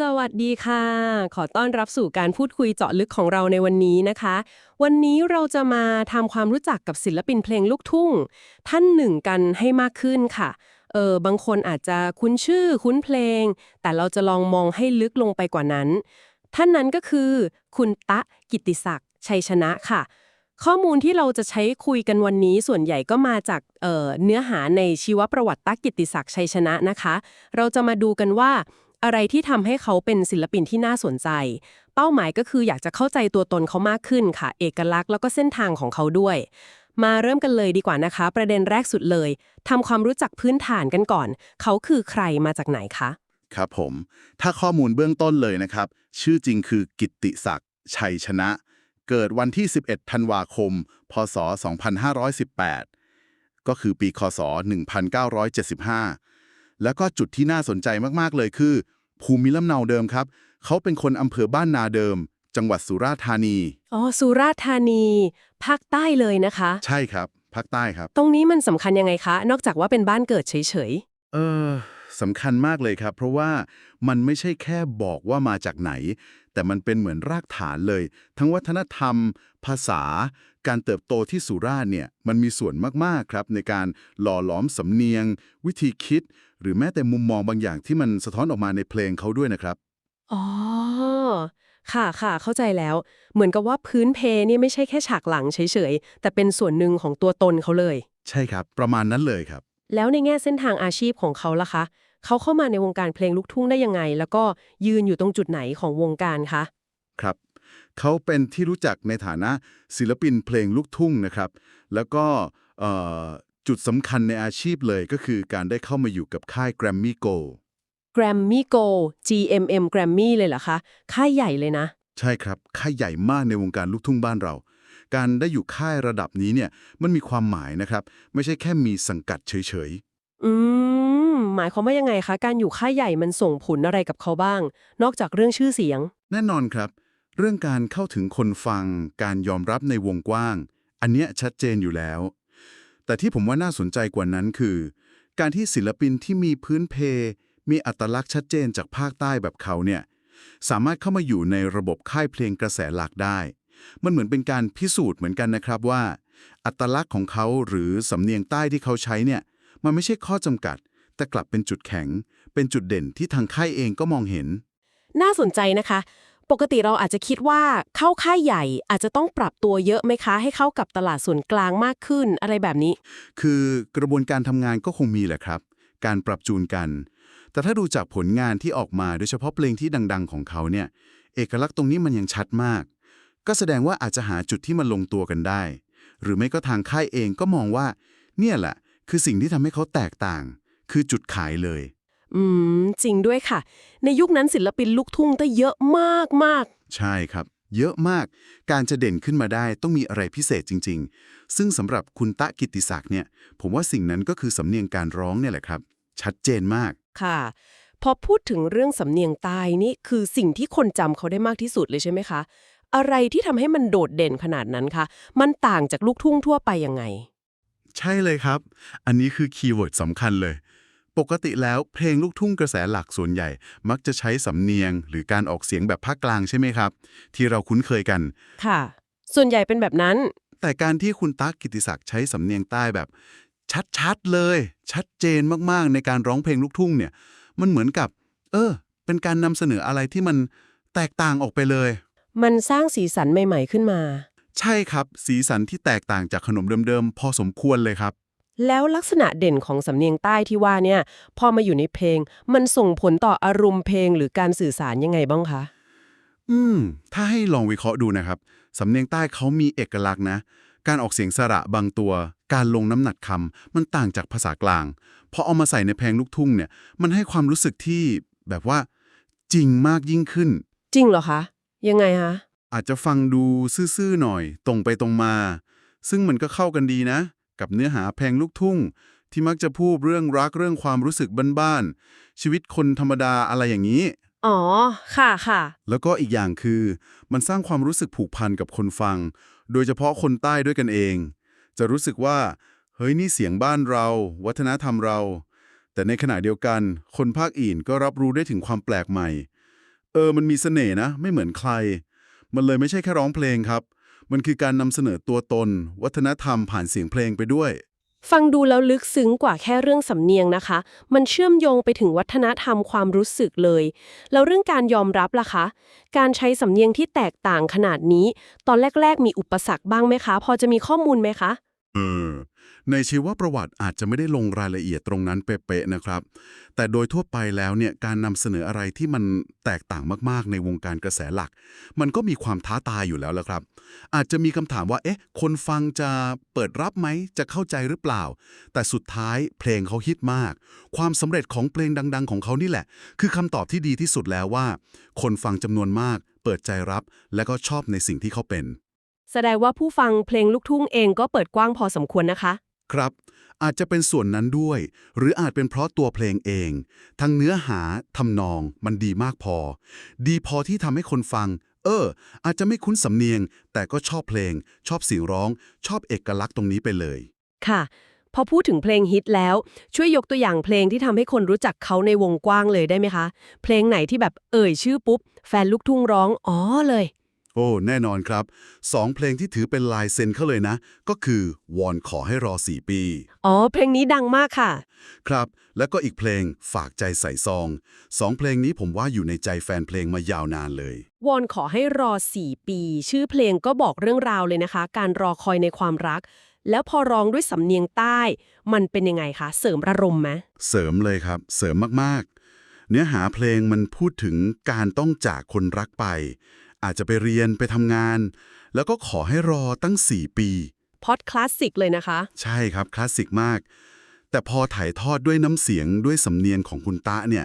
สวัสดีค่ะ ขอต้อนรับสู่การพูดคุยเจาะลึกของเราในวันนี้นะคะ วันนี้เราจะมาทำความรู้จักกับศิลปินเพลงลูกทุ่ง ท่านหนึ่งกันให้มากขึ้นค่ะเออบางคนอาจจะคุ้นชื่อคุ้นเพลง แต่เราจะลองมองให้ลึกลงไปกว่านั้น ท่านนั้นก็คือ คุณตะกิติศักดิ์ชัยชนะค่ะ ข้อมูลที่เราจะใช้คุยกันวันนี้ส่วนใหญ่ก็มาจากเออเนื้อหาในชีวประวัติตักกิตติศักดิ์ชัยชนะนะคะ เราจะมาดูกันว่า อะไรที่ทำให้เขาเป็นศิลปินที่น่าสนใจ เป้าหมายก็คืออยากจะเข้าใจตัวตนเขามากขึ้นค่ะ เอกลักษณ์แล้วก็เส้นทางของเขาด้วย มาเริ่มกันเลยดีกว่านะคะ ประเด็นแรกสุดเลยทำความรู้จักพื้นฐานกันก่อน เขาคือใครมาจากไหนคะ ครับผม ถ้าข้อมูลเบื้องต้นเลยนะครับ ชื่อจริงคือกิตติศักดิ์ชัยชนะ เกิดวันที่ 11 ธันวาคม พศ 2518 ก็คือปีคศ 1975 แล้วก็จุดที่น่าสนใจมากๆเลยคือ ภูมิลำเนาเดิมครับ เขาเป็นคนอำเภอบ้านนาเดิม จังหวัดสุราษฎร์ธานี อ๋อ สุราษฎร์ธานีภาคใต้เลยนะคะ ใช่ครับภาคใต้ครับ ตรงนี้มันสำคัญยังไงคะ นอกจากว่าเป็นบ้านเกิดเฉยเออสำคัญมากเลยครับ เพราะว่ามันไม่ใช่แค่บอกว่ามาจากไหน แต่มันเป็นเหมือนรากฐานเลย ทั้งวัฒนธรรม ภาษา การเติบโตที่สุราษฎร์เนี่ยมันมีส่วนมากๆครับ ในการหล่อหลอมสำเนียง วิธีคิด หรือแม้แต่มุมมองบางอย่างที่มันสะท้อนออกมาในเพลงเขาด้วยนะครับๆอ๋อค่ะค่ะเข้าใจแล้ว เหมือนกับว่าพื้นเพนี่ไม่ใช่แค่ฉากหลังเฉยๆ แต่เป็นส่วนหนึ่งของตัวตนเขาเลย ใช่ครับ ประมาณนั้นเลยครับ แล้วในแง่เส้นทางอาชีพของเขาล่ะคะ เขาเข้ามาในวงการเพลงลูกทุ่งได้ยังไง แล้วก็ยืนอยู่ตรงจุดไหนของวงการคะครับ เขาเป็นที่รู้จักในฐานะศิลปินเพลงลูกทุ่งนะครับ แล้วก็เอ่อจุดสำคัญในอาชีพเลยก็คือการได้เข้ามาอยู่กับค่าย Grammy Go Grammy Go GMM Grammy เลยเหรอคะ ค่ายใหญ่เลยนะ ใช่ครับ ค่ายใหญ่มากในวงการลูกทุ่งบ้านเรา การได้อยู่ค่ายระดับนี้เนี่ย มันมีความหมายนะครับ ไม่ใช่แค่มีสังกัดเฉยอืม หมายความว่ายังไงคะ การอยู่ค่ายใหญ่มันส่งผลอะไรกับเขาบ้าง นอกจากเรื่องชื่อเสียง แน่นอนครับ เรื่องการเข้าถึงคนฟัง การยอมรับในวงกว้าง อันเนี้ยชัดเจนอยู่แล้ว แต่ที่ผมว่าน่าสนใจกว่านั้นคือ การที่ศิลปินที่มีพื้นเพ มีอัตลักษณ์ชัดเจนจากภาคใต้แบบเขาเนี่ยสามารถเข้ามาอยู่ในระบบค่ายเพลงกระแสหลักได้ มันเหมือนเป็นการพิสูจน์เหมือนกันนะครับว่า อัตลักษณ์ของเขาหรือสำเนียงใต้ที่เขาใช้เนี่ยมันไม่ใช่ข้อจำกัด แต่กลับเป็นจุดแข็ง เป็นจุดเด่นที่ทางค่ายเองก็มองเห็น น่าสนใจนะคะ ปกติเราอาจจะคิดว่าเข้าค่ายใหญ่อาจจะต้องปรับตัวเยอะไหมคะ ให้เข้ากับตลาดส่วนกลางมากขึ้นอะไรแบบนี้ คือกระบวนการทำงานก็คงมีแหละครับ การปรับจูนกัน แต่ถ้าดูจากผลงานที่ออกมาโดยเฉพาะเพลงที่ดัง ๆ ของเขาเนี่ย เอกลักษณ์ตรงนี้มันยังชัดมาก ก็แสดงว่าอาจจะหาจุดที่มันลงตัวกันได้ หรือไม่ก็ทางค่ายเองก็มองว่า เนี่ยแหละ คือสิ่งที่ทำให้เขาแตกต่าง คือจุดขายเลย อืม จริงด้วยค่ะ ในยุคนั้นศิลปินลูกทุ่งได้เยอะมากมากใช่ครับ เยอะมาก การจะเด่นขึ้นมาได้ต้องมีอะไรพิเศษจริง ๆ ซึ่งสำหรับคุณตะกิตติศักดิ์เนี่ย ผมว่าสิ่งนั้นก็คือสำเนียงการร้องเนี่ยแหละครับ ชัดเจนมากๆค่ะ พอพูดถึงเรื่องสำเนียงใต้นี่คือสิ่งที่คนจำเขาได้มากที่สุดเลยใช่ไหมคะ อะไรที่ทำให้มันโดดเด่นขนาดนั้นคะ มันต่างจากลูกทุ่งทั่วไปยังไง ใช่เลยครับ อันนี้คือคีย์เวิร์ดสำคัญเลย ปกติแล้วเพลงลูกทุ่งกระแสหลักส่วนใหญ่ มักจะใช้สำเนียง หรือการออกเสียงแบบภาคกลางใช่ไหมครับ ที่เราคุ้นเคยกัน ค่ะ ส่วนใหญ่เป็นแบบนั้น แต่การที่คุณตั๊กกิติศักดิ์ใช้สำเนียงใต้แบบ ชัดๆเลย ชัดเจนมากๆ ในการร้องเพลงลูกทุ่งเนี่ย มันเหมือนกับ เออ เป็นการนำเสนออะไรที่มันแตกต่างออกไปเลย มันสร้างสีสันใหม่ ๆ ขึ้นมา ใช่ครับ สีสันที่แตกต่างจากขนมเดิมๆ พอสมควรเลยครับ แล้วลักษณะเด่นของสำเนียงใต้ที่ว่าเนี่ย พอมาอยู่ในเพลง มันส่งผลต่ออารมณ์เพลงหรือการสื่อสารยังไงบ้างคะ อืม ถ้าให้ลองวิเคราะห์ดูนะครับ สำเนียงใต้เขามีเอกลักษณ์นะ การออกเสียงสระบางตัว การลงน้ำหนักคำมันต่างจากภาษากลาง พอเอามาใส่ในเพลงลูกทุ่งเนี่ย มันให้ความรู้สึกที่แบบว่า จริงมากยิ่งขึ้น จริงเหรอคะ ยังไงคะอาจจะฟังดูซื่อๆหน่อย ตรงไปตรงมา ซึ่งมันก็เข้ากันดีนะ กับเนื้อหาเพลงลูกทุ่ง ที่มักจะพูดเรื่องรักเรื่องความรู้สึกบ้านๆชีวิตคนธรรมดาอะไรอย่างนี้ อ๋อ ค่ะค่ะ แล้วก็อีกอย่างคือ มันสร้างความรู้สึกผูกพันกับคนฟัง โดยเฉพาะคนใต้ด้วยกันเอง จะรู้สึกว่า เฮ้ยนี่เสียงบ้านเรา วัฒนธรรมเรา แต่ในขณะเดียวกัน คนภาคอื่นก็รับรู้ได้ถึงความแปลกใหม่ เออมันมีเสน่ห์นะ ไม่เหมือนใคร มันเลยไม่ใช่แค่ร้องเพลงครับ มันคือการนำเสนอตัวตน วัฒนธรรมผ่านเสียงเพลงไปด้วย ฟังดูแล้วลึกซึ้งกว่าแค่เรื่องสำเนียงนะคะ มันเชื่อมโยงไปถึงวัฒนธรรมความรู้สึกเลย แล้วเรื่องการยอมรับล่ะคะ การใช้สำเนียงที่แตกต่างขนาดนี้ ตอนแรก ๆ มีอุปสรรคบ้างไหมคะ พอจะมีข้อมูลไหมคะ เออในชีวประวัติอาจจะไม่ได้ลงรายละเอียดตรงนั้นเป๊ะๆนะครับ แต่โดยทั่วไปแล้วเนี่ยการนำเสนออะไรที่มันแตกต่างมากๆ ในวงการกระแสหลัก มันก็มีความท้าทายอยู่แล้วละครับ อาจจะมีคำถามว่า เอ๊ะ คนฟังจะเปิดรับไหมจะเข้าใจหรือเปล่า แต่สุดท้ายเพลงเขาฮิตมาก ความสำเร็จของเพลงดัง ๆ ของเขานี่แหละ คือคำตอบที่ดีที่สุดแล้วว่า คนฟังจำนวนมาก เปิดใจรับ และก็ชอบในสิ่งที่เขาเป็น แสดงว่าผู้ฟังเพลงลูกทุ่งเองก็เปิดกว้างพอสมควรนะคะ ครับ อาจจะเป็นส่วนนั้นด้วย หรืออาจเป็นเพราะตัวเพลงเอง ทั้งเนื้อหาทำนองมันดีมากพอ ดีพอที่ทำให้คนฟัง เออ อาจจะไม่คุ้นสำเนียง แต่ก็ชอบเพลง ชอบเสียงร้อง ชอบเอกลักษณ์ตรงนี้ไปเลย ค่ะพอพูดถึงเพลงฮิตแล้ว ช่วยยกตัวอย่างเพลงที่ทำให้คนรู้จักเขาในวงกว้างเลยได้ไหมคะ เพลงไหนที่แบบเอ่ยชื่อปุ๊บ แฟนลูกทุ่งร้อง อ๋อเลย โอ้ แน่นอนครับสองเพลงที่ถือเป็นลายเซ็นเขาเลยนะ ก็คือวอนขอให้รอ 4 ปี อ๋อ เพลงนี้ดังมากค่ะ ครับ แล้วก็อีกเพลงฝากใจใส่ซองสองเพลงนี้ผมว่าอยู่ในใจแฟนเพลงมายาวนานเลยวอนขอให้รอ 4 ปี ชื่อเพลงก็บอกเรื่องราวเลยนะคะ การรอคอยในความรัก แล้วพอร้องด้วยสำเนียงใต้ มันเป็นยังไงคะ เสริมระรมไหมเสริมเลยครับ เสริมมากๆ เนื้อหาเพลงมันพูดถึงการต้องจากคนรักไป อาจจะไปเรียนไปทำงาน แล้วก็ขอให้รอตั้ง 4 ปีพอดคลาสสิกเลยนะคะ ใช่ครับ คลาสสิกมาก แต่พอถ่ายทอดด้วยน้ำเสียงด้วยสำเนียงของคุณตะเนี่ย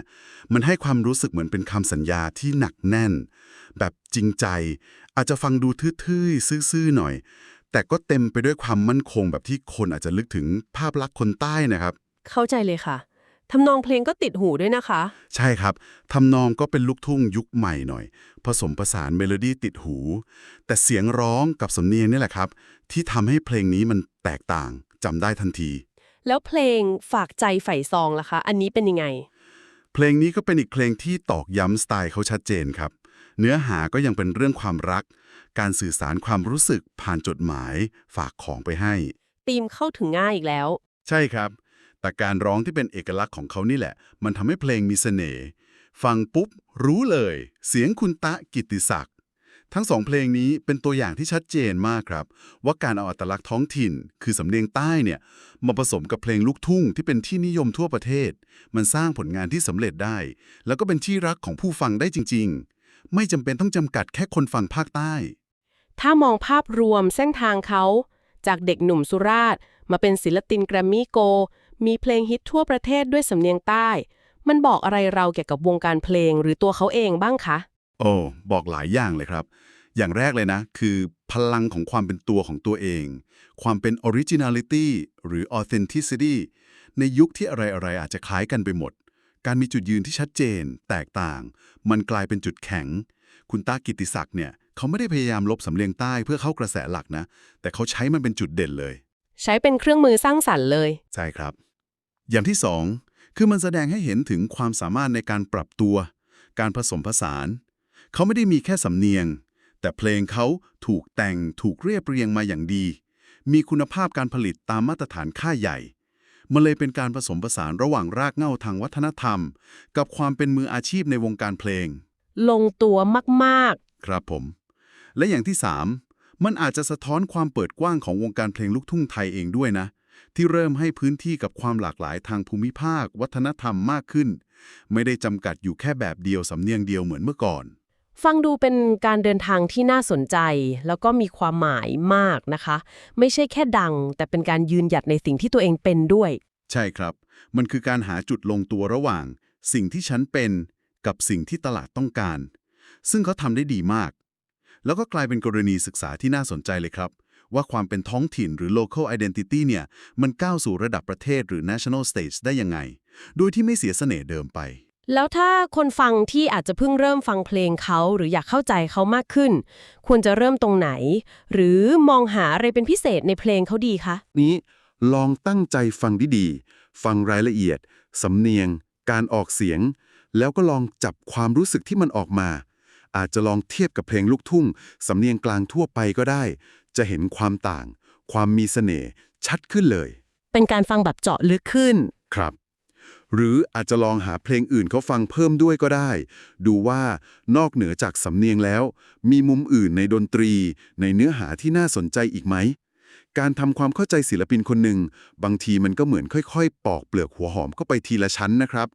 มันให้ความรู้สึกเหมือนเป็นคำสัญญาที่หนักแน่น แบบจริงใจ อาจจะฟังดูทื่อๆซื่อๆหน่อย แต่ก็เต็มไปด้วยความมั่นคงแบบที่คนอาจจะลึกถึงภาพลักษณ์คนใต้นะครับ เข้าใจเลยค่ะ ทำนองเพลงก็ติดหูด้วยนะคะ ใช่ครับ ทำนองก็เป็นลูกทุ่งยุคใหม่หน่อย ผสมผสานเมโลดี้ติดหู แต่เสียงร้องกับสำเนียงนี่แหละครับ ที่ทำให้เพลงนี้มันแตกต่างจำได้ทันที แล้วเพลงฝากใจใฝ่ซองล่ะคะ อันนี้เป็นยังไง เพลงนี้ก็เป็นอีกเพลงที่ตอกย้ำสไตล์เขาชัดเจนครับ เนื้อหาก็ยังเป็นเรื่องความรัก การสื่อสารความรู้สึกผ่านจดหมาย ฝากของไปให้ตีมเข้าถึงง่ายอีกแล้ว ใช่ครับ แต่การร้องที่เป็นเอกลักษณ์ของเขานี่แหละ มันทำให้เพลงมีเสน่ห์ฟังปุ๊บ รู้เลย เสียงคุณตะกิตติศักดิ์ทั้งสองเพลงนี้เป็นตัวอย่างที่ชัดเจนมากครับ ว่าการเอาอัตลักษณ์ท้องถิ่น คือสำเนียงใต้เนี่ยมาผสมกับเพลงลูกทุ่งที่เป็นที่นิยมทั่วประเทศ มันสร้างผลงานที่สำเร็จได้ แล้วก็เป็นที่รักของผู้ฟังได้จริง ๆ ไม่จำเป็นต้องจำกัดแค่คนฟังภาคใต้ ถ้ามองภาพรวมเส้นทางเขา จากเด็กหนุ่มสุราษฎร์มาเป็นศิลปินแกรมมี่โก มีเพลงฮิตทั่วประเทศด้วยสำเนียงใต้ มันบอกอะไรเราเกี่ยวกับวงการเพลงหรือตัวเขาเองบ้างคะ โอ้บอกหลายอย่างเลยครับ อย่างแรกเลยนะ คือพลังของความเป็นตัวของตัวเอง ความเป็น originality หรือ authenticity ในยุคที่อะไรๆอาจจะคล้ายกันไปหมด การมีจุดยืนที่ชัดเจน แตกต่าง มันกลายเป็นจุดแข็ง คุณตากิตติศักดิ์เนี่ยเขาไม่ได้พยายามลบสำเนียงใต้เพื่อเข้ากระแสหลักนะ แต่เขาใช้มันเป็นจุดเด่นเลย ใช้เป็นเครื่องมือสร้างสรรค์เลย ใช่ครับ อย่างที่สองคือมันแสดงให้เห็นถึงความสามารถในการปรับตัว การผสมผสาน เขาไม่ได้มีแค่สำเนียง แต่เพลงเขาถูกแต่งถูกเรียบเรียงมาอย่างดี มีคุณภาพการผลิตตามมาตรฐานค่าใหญ่ มันเลยเป็นการผสมผสานระหว่างรากเหง้าทางวัฒนธรรม กับความเป็นมืออาชีพในวงการเพลง ลงตัวมากครับผม และอย่างที่3มันอาจจะสะท้อนความเปิดกว้างของวงการเพลงลูกทุ่งไทยเองด้วยนะ ที่เริ่มให้พื้นที่กับความหลากหลายทางภูมิภาค วัฒนธรรมมากขึ้น ไม่ได้จำกัดอยู่แค่แบบเดียวสำเนียงเดียวเหมือนเมื่อก่อนๆฟังดูเป็นการเดินทางที่น่าสนใจ แล้วก็มีความหมายมากนะคะ ไม่ใช่แค่ดัง แต่เป็นการยืนหยัดในสิ่งที่ตัวเองเป็นด้วย ใช่ครับ มันคือการหาจุดลงตัวระหว่าง สิ่งที่ฉันเป็น กับสิ่งที่ตลาดต้องการ ซึ่งเขาทำได้ดีมาก แล้วก็กลายเป็นกรณีศึกษาที่น่าสนใจเลยครับ ว่าความเป็นท้องถิ่นหรือ local identity เนี่ย มันก้าวสู่ระดับประเทศหรือ national stage ได้ยังไง โดยที่ไม่เสียเสน่ห์เดิมไป แล้วถ้าคนฟังที่อาจจะเพิ่งเริ่มฟังเพลงเขาหรืออยากเข้าใจเขามากขึ้น ควรจะเริ่มตรงไหน หรือมองหาอะไรเป็นพิเศษในเพลงเขาดีคะนี้ลองตั้งใจฟังดีๆ ฟังรายละเอียด สำเนียง การออกเสียง แล้วก็ลองจับความรู้สึกที่มันออกมา อาจจะลองเทียบกับเพลงลูกทุ่ง สำเนียงกลางทั่วไปก็ได้ จะเห็นความต่าง ความมีเสน่ห์ชัดขึ้นเลย เป็นการฟังแบบเจาะลึกขึ้น ครับ หรืออาจจะลองหาเพลงอื่นเขาฟังเพิ่มด้วยก็ได้ ดูว่านอกเหนือจากสำเนียงแล้ว มีมุมอื่นในดนตรี ในเนื้อหาที่น่าสนใจอีกไหม การทำความเข้าใจศิลปินคนหนึ่ง บางทีมันก็เหมือนค่อยๆ ปอกเปลือกหัวหอมเข้าไปทีละชั้นนะครับ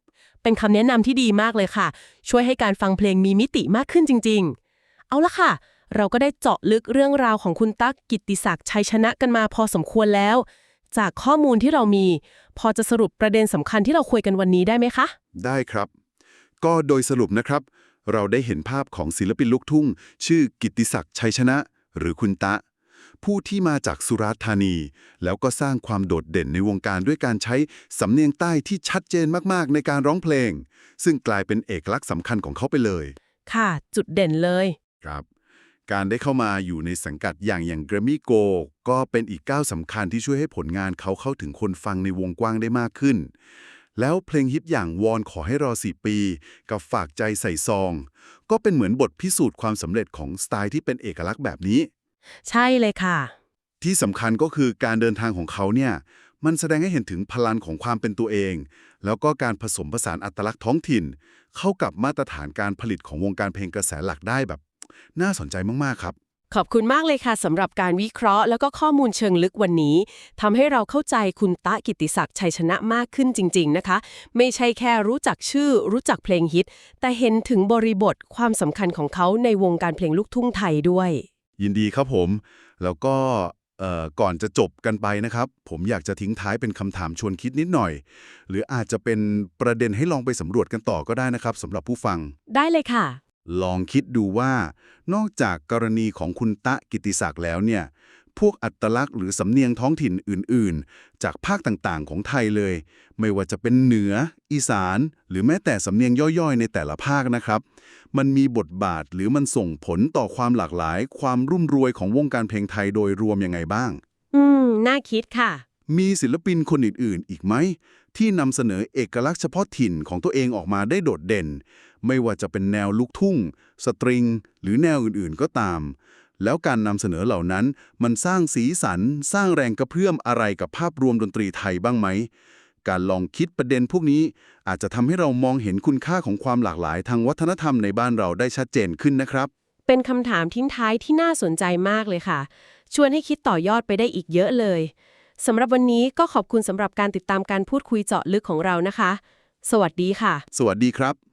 เป็นคำแนะนำที่ดีมากเลยค่ะ ช่วยให้การฟังเพลงมีมิติมากขึ้นจริง ๆ เอาละค่ะ เราก็ได้เจาะลึกเรื่องราวของคุณตั๊กกิตติศักดิ์ชัยชนะกันมาพอสมควรแล้ว จากข้อมูลที่เรามี พอจะสรุปประเด็นสำคัญที่เราคุยกันวันนี้ได้ไหมคะ ได้ครับ ก็โดยสรุปนะครับ เราได้เห็นภาพของศิลปินลูกทุ่ง ชื่อกิตติศักดิ์ชัยชนะ หรือคุณตะ ผู้ที่มาจากสุราษฎร์ธานี แล้วก็สร้างความโดดเด่นในวงการด้วยการใช้สำเนียงใต้ที่ชัดเจนมากๆ ในการร้องเพลง ซึ่งกลายเป็นเอกลักษณ์สำคัญของเขาไปเลย ค่ะ จุดเด่นเลย ครับ การได้เข้ามาอยู่ในสังกัดอย่างอย่าง Grammy Go ก็เป็นอีกก้าวสำคัญที่ช่วยให้ผลงานเขาเข้าถึงคนฟังในวงกว้างได้มากขึ้น แล้วเพลงฮิตอย่างวอนขอให้รอสี่ปี กับฝากใจใส่ซอง ก็เป็นเหมือนบทพิสูจน์ความสำเร็จของสไตล์ที่เป็นเอกลักษณ์แบบนี้ ใช่เลยค่ะ ที่สำคัญก็คือการเดินทางของเขาเนี่ยมันแสดงให้เห็นถึงพลังของความเป็นตัวเอง แล้วก็การผสมผสานอัตลักษณ์ท้องถิ่น เข้ากับมาตรฐานการผลิตของวงการเพลงกระแสหลักได้แบบ น่าสนใจมาก ๆ ครับ ขอบคุณมากเลยค่ะสำหรับการวิเคราะห์ แล้วก็ข้อมูลเชิงลึกวันนี้ทำให้เราเข้าใจคุณตะกิตติศักดิ์ชัยชนะมากขึ้นจริง ๆ นะคะ ไม่ใช่แค่รู้จักชื่อ รู้จักเพลงฮิต แต่เห็นถึงบริบทความสำคัญของเขาในวงการเพลงลูกทุ่งไทยด้วย ยินดีครับผม แล้วก็เอ่อก่อนจะจบกันไปนะครับ ผมอยากจะทิ้งท้ายเป็นคำถามชวนคิดนิดหน่อย หรืออาจจะเป็นประเด็นให้ลองไปสำรวจกันต่อก็ได้นะครับสำหรับผู้ฟัง ได้เลยค่ะ ลองคิดดูว่านอกจากกรณีของคุณตะกิติศักดิ์แล้วเนี่ย พวกอัตลักษณ์หรือสำเนียงท้องถิ่นอื่น ๆ จากภาคต่างๆ ของไทยเลย ไม่ว่าจะเป็นเหนือ อีสาน หรือแม้แต่สำเนียงย่อยๆ ในแต่ละภาคนะครับ มันมีบทบาทหรือมันส่งผลต่อความหลากหลาย ความรุ่มรวยของวงการเพลงไทยโดยรวมยังไงบ้าง อืม น่าคิดค่ะ มีศิลปินคนอื่นๆ อีกไหมที่นำเสนอเอกลักษณ์เฉพาะถิ่นของตัวเองออกมาได้โดดเด่น ไม่ว่าจะเป็นแนวลูกทุ่ง สตริง หรือแนวอื่นๆก็ตาม แล้วการนำเสนอเหล่านั้นมันสร้างสีสัน สร้างแรงกระเพื่อมอะไรกับภาพรวมดนตรีไทยบ้างไหม การลองคิดประเด็นพวกนี้อาจจะทำให้เรามองเห็นคุณค่าของความหลากหลายทางวัฒนธรรมในบ้านเราได้ชัดเจนขึ้นนะครับ เป็นคำถามทิ้งท้ายที่น่าสนใจมากเลยค่ะ ชวนให้คิดต่อยอดไปได้อีกเยอะเลยสำหรับวันนี้ก็ขอบคุณสำหรับการติดตามการพูดคุยเจาะลึกของเรานะคะ สวัสดีค่ะ สวัสดีครับ